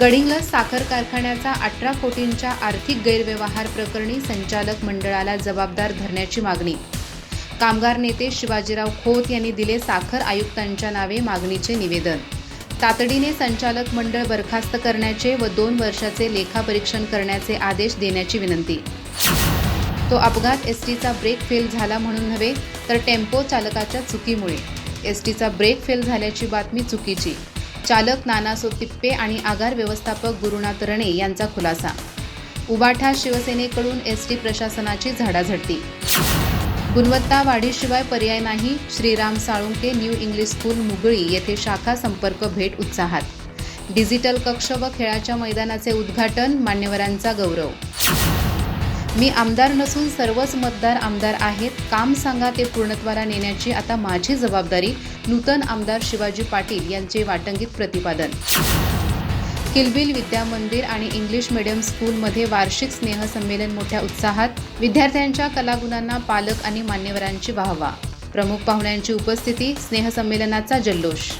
गडिंगला साखर कारखान्याचा अठरा कोटींच्या आर्थिक गैरव्यवहार प्रकरणी संचालक मंडळाला जबाबदार धरण्याची मागणी. कामगार नेते शिवाजीराव खोत यांनी दिले साखर आयुक्तांच्या नावे मागणीचे निवेदन. तातडीने संचालक मंडळ बरखास्त करण्याचे व दोन वर्षाचे लेखापरीक्षण करण्याचे आदेश देण्याची विनंती. तो अपघात एस टीचा ब्रेक फेल झाला म्हणून नव्हे तर टेम्पो चालकाच्या चुकीमुळे. एस टीचा ब्रेक फेल झाल्याची बातमी चुकीची. चालक नानासो तिप्पे आणि आगार व्यवस्थापक गुरुनाथ रणे यांचा खुलासा. उबाठा शिवसेनेकडून एस टी प्रशासनाची झाडाझडती. गुणवत्ता वाढीशिवाय पर्याय नाही Shriram Salunke new English school Mugali येथे शाखा संपर्क भेट उत्साहात. डिजिटल कक्ष व खेळाच्या मैदानाचे उद्घाटन मान्यवरांचा गौरव. मी आमदार नसून सर्वच मतदार आमदार आहेत. काम सांगा ते पूर्णत्वाला नेण्याची आता माझी जबाबदारी नूतन आमदार शिवाजी पाटील यांचे वाटंगीत प्रतिपादन. किलबिल विद्या मंदिर आणि इंग्लिश मीडियम स्कूलमध्ये वार्षिक स्नेहसंमेलन मोठ्या उत्साहात. विद्यार्थ्यांच्या कलागुणांना पालक आणि मान्यवरांची वाहवा. प्रमुख पाहुण्यांची उपस्थिती स्नेहसंमेलनाचा जल्लोष.